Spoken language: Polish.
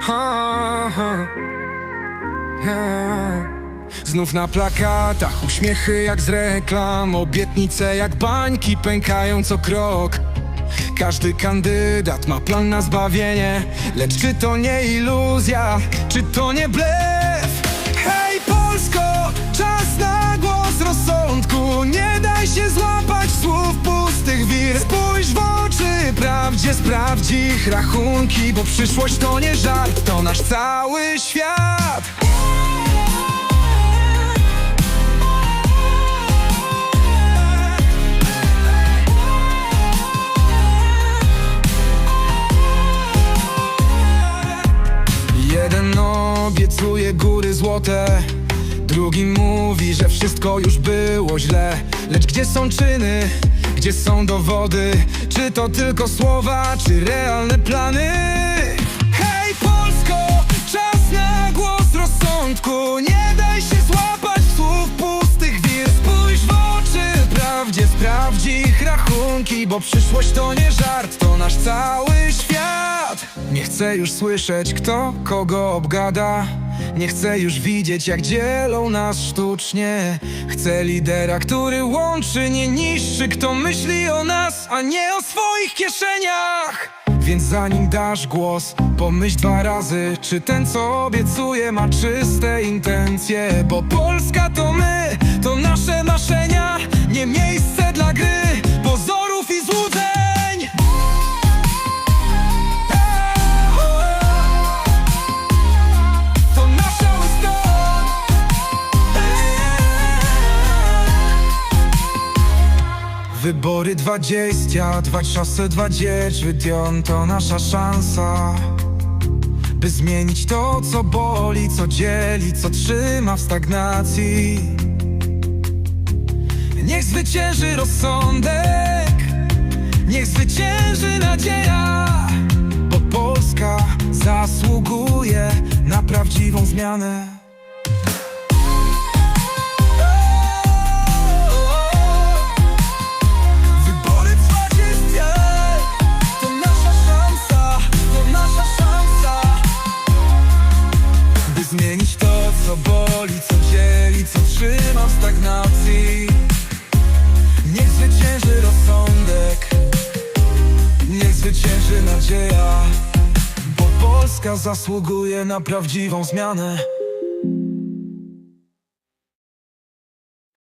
Ha, ha. Znów na plakatach uśmiechy jak z reklam Obietnice jak bańki pękają co krok Każdy kandydat ma plan na zbawienie Lecz czy to nie iluzja, czy to nie blef? Hej Polsko, czas na głos rozsądku Nie daj się złapać słów pustych wir Spójrz w prawdzie, sprawdź ich rachunki Bo przyszłość to nie żart, to nasz cały świat Jeden obiecuje góry złote Drugi mówi, że wszystko już było źle Lecz gdzie są czyny? Gdzie są dowody? Czy to tylko słowa, czy realne plany? Hej Polsko, czas na głos rozsądku Nie daj się złapać słów pustych wir Spójrz w oczy prawdzie, sprawdź ich rachunki Bo przyszłość to nie żart, to nasz cały świat Nie chcę już słyszeć, kto kogo obgada Nie chcę już widzieć, jak dzielą nas sztucznie. Chcę lidera, który łączy, nie niszczy Kto myśli o nas, a nie o swoich kieszeniach. Więc zanim dasz głos, pomyśl dwa razy Czy ten co obiecuje ma czyste intencje. Bo Polska to my, to Wybory 20, 2029 to nasza szansa. By zmienić to, co boli, co dzieli, co trzyma w stagnacji. Niech zwycięży rozsądek Niech zwycięży nadzieja Bo Polska zasługuje na prawdziwą zmianę stagnacji Niech zwycięży rozsądek. Niech zwycięży nadzieja. Bo Polska zasługuje na prawdziwą zmianę